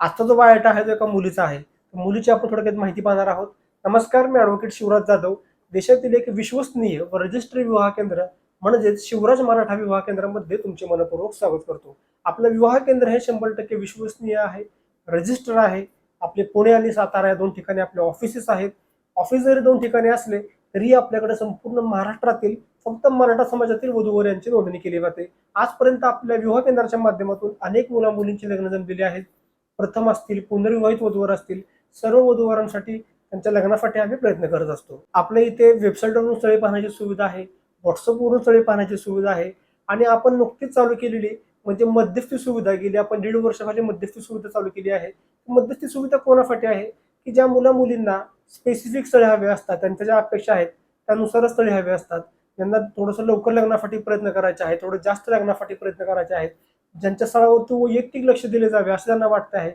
आजचा जो बायोटा आहे तो एका मुलीचा आहे. मुलीची आपण थोडक्यात माहिती पाहणार आहोत. नमस्कार मी ॲडव्होकेट शिवराज जाधव. देशातील एक विश्वसनीय व रजिस्ट्री विवाह केंद्र म्हणजेच शिवराज मराठा विवाह केंद्रामध्ये तुमचे मनपूर्वक स्वागत करतो. आपलं विवाह केंद्र हे शंभर टक्के विश्वसनीय आहे रजिस्टर आहे. आपले पुणे आणि सातारा या दोन ठिकाणी आपले ऑफिसेस आहेत. ऑफिस जरी दोन ठिकाणी असले तरी आपल्याकडे संपूर्ण महाराष्ट्रातील फक्त मराठा समाजातील वधूवर यांची नोंदणी केली जाते. आजपर्यंत आपल्या विवाह केंद्राच्या माध्यमातून अनेक मुला मुलींची लग्न जमलेली आहेत. प्रथम असतील पुनर्विवाहित वधूवर असतील सर्व वधूवरांसाठी त्यांच्या लग्नासाठी आम्ही प्रयत्न करत असतो. आपल्या इथे वेबसाईटवरून स्थळे पाहण्याची सुविधा आहे व्हॉट्सअपवरून स्थळे पाहण्याची सुविधा आहे आणि आपण नुकतीच चालू केलेली म्हणजे मध्यस्थी सुविधा गेली आपण दीड वर्षाखाली मध्यस्थी सुविधा चालू केली आहे. मध्यस्थी सुविधा कोणासाठी आहे? की ज्या मुला मुलींना स्पेसिफिक स्थळे हवे असतात त्यांच्या ज्या अपेक्षा आहेत त्यानुसारच स्थळे हवे असतात. ज्यांना थोडंसं लवकर लग्नासाठी प्रयत्न करायचे आहे थोडं जास्त लग्नासाठी प्रयत्न करायचे आहेत. ज्यांच्या स्थळावरती वैयक्तिक लक्ष दिले जावे असं त्यांना वाटतं आहे.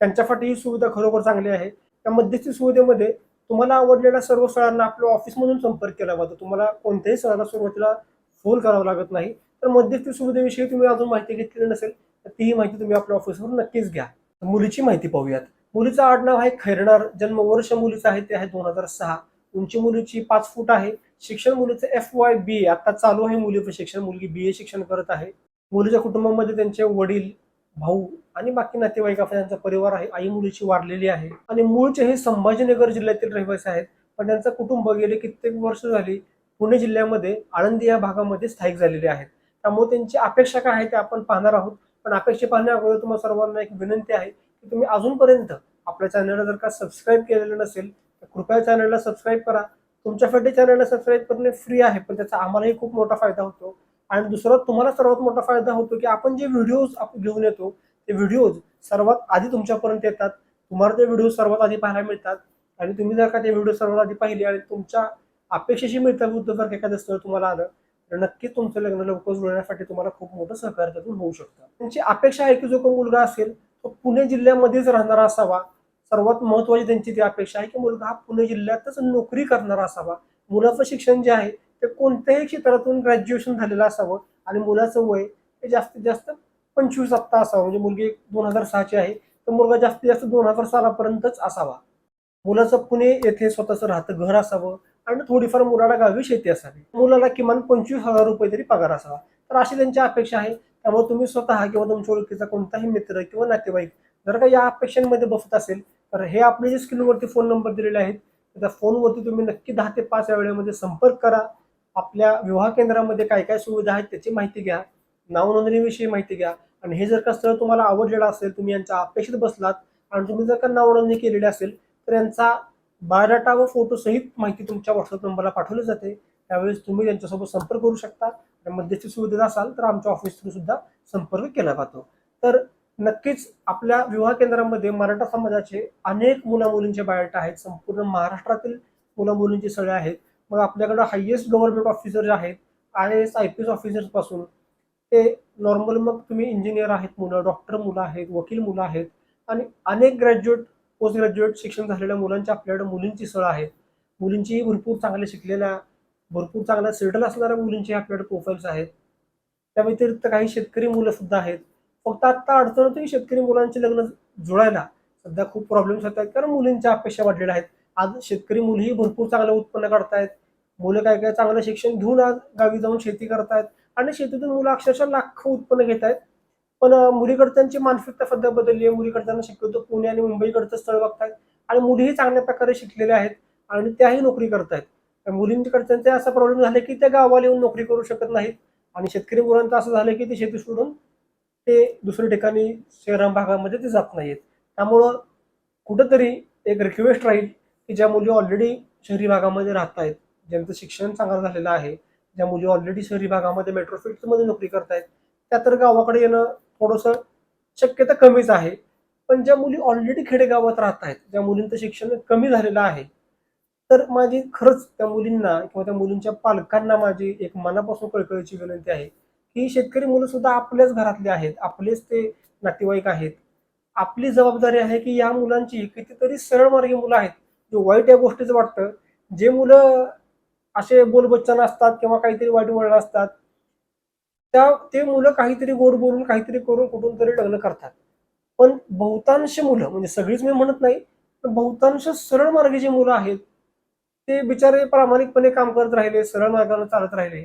त्यांच्यासाठी ही सुविधा खरोखर चांगली आहे. त्या मध्यस्थी सुविधेमध्ये तुम्हाला आवडलेल्या सर्व स्थळांना आपल्या ऑफिसमधून संपर्क केला जातो तुम्हाला कोणत्याही स्थळाला सुरुवातीला फोन करावा लागत नाही. तर मध्यस्थी सुविधेविषयी तुम्ही अजून माहिती घेतलेली नसेल तर तीही माहिती तुम्ही आपल्या ऑफिसवरून नक्कीच घ्या. मुलीची माहिती पाहूयात. मुलीचं आडनाव आहे खैरणार. जन्म वर्ष मुलीचं आहे ते आहे दोन हजार सहा. उंची मुलीची पाच फूट आहे. शिक्षण मुलीचं एफ वाय बी ए आता चालू आहे मुलीचं शिक्षण. मुलगी बी ए शिक्षण करत आहे. मुलीच्या कुटुंबामध्ये त्यांचे वडील भाऊ आणि बाकी नातेवाईक आपला त्यांचा परिवार आहे. आई मुलीची वाढलेली आहे. आणि मूळचे हे संभाजीनगर जिल्ह्यातील रहिवासी आहेत. पण त्यांचं कुटुंब गेले कित्येक वर्ष झाली पुणे जिल्ह्यामध्ये आळंदी या भागामध्ये स्थायिक झालेले आहेत. त्यामुळे त्यांची अपेक्षा काय आहे ते आपण पाहणार आहोत. पण अपेक्षा पाहण्या अगोदर तुम्हाला सर्वांना एक विनंती आहे की तुम्ही अजूनपर्यंत आपल्या चॅनलला जर का सबस्क्राईब केलेलं नसेल तर कृपया चॅनलला सबस्क्राईब करा. तुमच्यासाठी चॅनलला सबस्क्राईब करणे फ्री आहे पण त्याचा आम्हालाही खूप मोठा फायदा होतो. आणि दुसरा तुम्हाला सर्वात मोठा फायदा होतो की आपण जे व्हिडिओज घेऊन येतो ते व्हिडिओज सर्वात आधी तुमच्यापर्यंत येतात. तुम्हाला ते व्हिडिओ सर्वात आधी पाहायला मिळतात. आणि तुम्ही जर का ते व्हिडिओ सर्वात आधी पाहिले आणि तुमच्या अपेक्षेशी मिळतात जर एखादं स्थळ तुम्हाला आलं तर नक्कीच तुमचं लग्न लवकर जुळण्यासाठी तुम्हाला खूप मोठं सहकार्य त्यातून होऊ शकतं. त्यांची अपेक्षा आहे की जो कोण मुलगा असेल तो पुणे जिल्ह्यामध्येच राहणारा असावा. सर्वात महत्वाची त्यांची ती अपेक्षा आहे की मुलगा हा पुणे जिल्ह्यातच नोकरी करणारा असावा. मुलाचं शिक्षण जे आहे ते कोणत्याही क्षेत्रातून ग्रॅज्युएशन झालेलं असावं आणि मुलाचं वय हे जास्तीत जास्त पंचवीस आत्ता असावं. म्हणजे मुलगी दोन हजार सहाची आहे तर मुलगा जास्तीत जास्त दोन हजार सालापर्यंतच असावा. मुलाचं पुणे येथे स्वतःचं राहतं घर असावं आणि थोडीफार मुलाला गावी शेती असावी. मुलाला किमान पंचवीस हजार रुपये तरी पगार असावा. तर अशी त्यांची अपेक्षा आहे. त्यामुळे तुम्ही स्वतः किंवा तुमच्या ओळखीचा कोणताही मित्र किंवा नातेवाईक जर का या अपेक्षांमध्ये बसत असेल तर हे आपले जे स्क्रीनवरती फोन नंबर दिलेले आहेत त्या फोनवरती तुम्ही नक्की दहा ते पाच या वेळेमध्ये संपर्क करा. आपल्या विवाह केंद्रामध्ये काय काय सुविधा आहेत त्याची माहिती घ्या. नाव नोंदणीविषयी माहिती घ्या. आणि हे जर का स्थळ तुम्हाला आवडलेलं असेल तुम्ही यांच्या अपेक्षित बसलात आणि तुम्ही जर का नाव नोंदणी केलेली असेल तर यांचा बायोडाटा व फोटो सहित माहिती तुमच्या व्हॉट्सअप नंबरला पाठवली जाते. त्यावेळेस तुम्ही त्यांच्यासोबत संपर्क करू शकता आणि मध्यस्थी सुविधा असाल तर आमच्या ऑफिस थ्रू सुद्धा संपर्क केला जातो. तर नक्कीच आपल्या विवाह केंद्रामध्ये मराठा समाजाचे अनेक मुला मुलींचे बायोडाटा आहेत. संपूर्ण महाराष्ट्रातील मुला मुलींची सगळे आहेत. मग आपल्याकडं हायेस्ट गव्हर्नमेंट ऑफिसर जे आहेत I S I P S ऑफिसर्सपासून ते नॉर्मल मग तुम्ही इंजिनियर आहेत मुलं डॉक्टर मुलं आहेत वकील मुलं आहेत आणि अनेक ग्रॅज्युएट पोस्ट ग्रॅज्युएट शिक्षण झालेल्या मुलांच्या आपल्याकडे मुलींची सळ आहे. मुलींची भरपूर चांगल्या शिकलेल्या भरपूर चांगल्या सेटल असणाऱ्या मुलींची आपल्याकडे प्रोफाईल्स आहेत. त्या व्यतिरिक्त काही शेतकरी मुलं सुद्धा आहेत. फक्त आता अडचण होती की शेतकरी मुलांचे लग्न जुळायला सध्या खूप प्रॉब्लेम्स होत आहेत कारण मुलींच्या अपेक्षा वाढलेल्या आहेत. आज शेतकरी मुलीही भरपूर चांगलं उत्पन्न काढतायत. मुलं काय काय चांगलं शिक्षण घेऊन आज गावी जाऊन शेती करतायत. आणि शेतीतून मुलं अक्षरशः लाख उत्पन्न घेत आहेत पण मुलीकडच्यांची मानसिकता सध्या बदलली आहे. मुलीकडच्यांना शक्यतो पुणे आणि मुंबईकडचं स्थळ बघतायत. आणि मुलीही चांगल्या प्रकारे शिकलेल्या आहेत आणि त्याही नोकरी करतायत. मुलींकडच्यांचे असा प्रॉब्लेम झाले की त्या गावाला येऊन नोकरी करू शकत नाहीत. आणि शेतकरी मुलांचं असं झालं की ते शेती सोडून ते दुसऱ्या ठिकाणी शहरा भागामध्ये ते जात नाहीत त्यामुळं कुठंतरी एक रिक्वेस्ट राहील की ज्या मुली ऑलरेडी शहरी भागामध्ये राहत आहेत ज्यांचं शिक्षण चांगलं झालेलं आहे ज्या मुली ऑलरेडी शहरी भागामध्ये मेट्रो मध्ये नोकरी करतायत त्या तर गावाकडे येणं थोडंसं शक्यता कमीच आहे. पण ज्या मुली ऑलरेडी खेडेगावात राहत आहेत ज्या मुलींचं शिक्षण कमी झालेलं आहे तर माझी खरंच त्या मुलींना किंवा त्या मुलींच्या पालकांना माझी एक मनापासून कळकळीची विनंती आहे की शेतकरी मुलं सुद्धा आपल्याच घरातले आहेत आपलेच ते नातेवाईक आहेत. आपली जबाबदारी आहे की या मुलांची कितीतरी सरळ मार्गी मुलं आहेत जे वाईट या गोष्टीचं वाटतं जे मुलं असे बोलबच्चन असतात किंवा काहीतरी वाईट वळण असतात त्या ते मुलं काहीतरी गोड बोलून काहीतरी करून कुठून तरी लग्न करतात. पण बहुतांश मुलं म्हणजे सगळीच मी म्हणत नाही पण बहुतांश सरळ मार्गी जी मुलं आहेत ते बिचारे प्रामाणिकपणे काम करत राहिले सरळ मार्गाने चालत राहिले.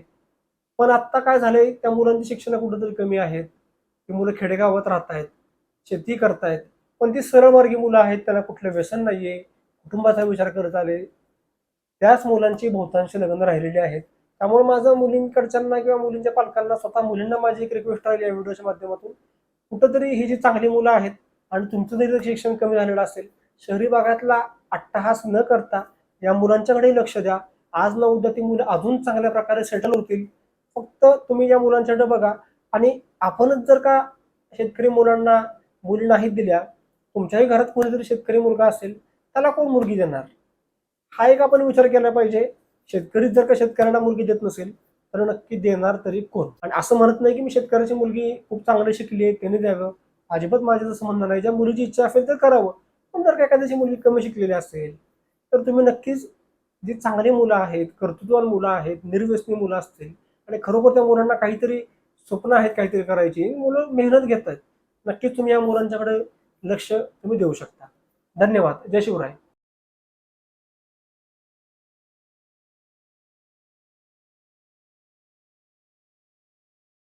पण आत्ता काय झालंय त्या मुलांची शिक्षण कुठंतरी कमी आहेत. ती मुलं खेडेगावात राहत आहेत शेती करतायत पण ती सरळ मार्गी मुलं आहेत त्यांना कुठलं व्यसन नाहीये. कुटुंबाचा विचार करत आले. त्याच मुलांची बहुतांश लग्न राहिलेली आहेत. त्यामुळे माझं मुलींकडच्यांना किंवा मुलींच्या पालकांना स्वतः मुलींना माझी एक रिक्वेस्ट राहिली या व्हिडिओच्या माध्यमातून. कुठंतरी ही जी चांगली मुलं आहेत आणि तुमचं जरी शिक्षण कमी झालेलं असेल शहरी भागातला अट्टहास न करता या मुलांच्याकडे लक्ष द्या. आज न उद्या ती मुलं अजून चांगल्या प्रकारे सेटल होतील. फक्त तुम्ही या मुलांच्याकडे बघा. आणि आपणच जर का शेतकरी मुलांना मुली नाहीत दिल्या तुमच्याही घरात कोणीतरी शेतकरी मुलगा असेल त्याला कोण मुलगी देणार? हा एक आपण विचार केला पाहिजे. शेतकरी जर का शेतकऱ्यांना मुलगी देत नसेल तर नक्की देणार तरी कोण? आणि असं म्हणत नाही की मी शेतकऱ्याची मुलगी खूप चांगली शिकली आहे त्याने द्यावं. अजिबात माझ्या तसं म्हणणं नाही. ज्या मुलीची इच्छा असेल तर करावं. पण जर का एखाद्याची मुलगी कमी शिकलेली असेल तर तुम्ही नक्कीच जी चांगली मुलं आहेत कर्तृत्ववान मुलं आहेत निर्व्यसनी मुलं असतील आणि खरोखर त्या मुलांना काहीतरी स्वप्न आहेत काहीतरी करायची मुलं मेहनत घेत आहेत नक्कीच तुम्ही या मुलांच्याकडे लक्ष तुम्ही देऊ शकता. धन्यवाद. जय शिवराय.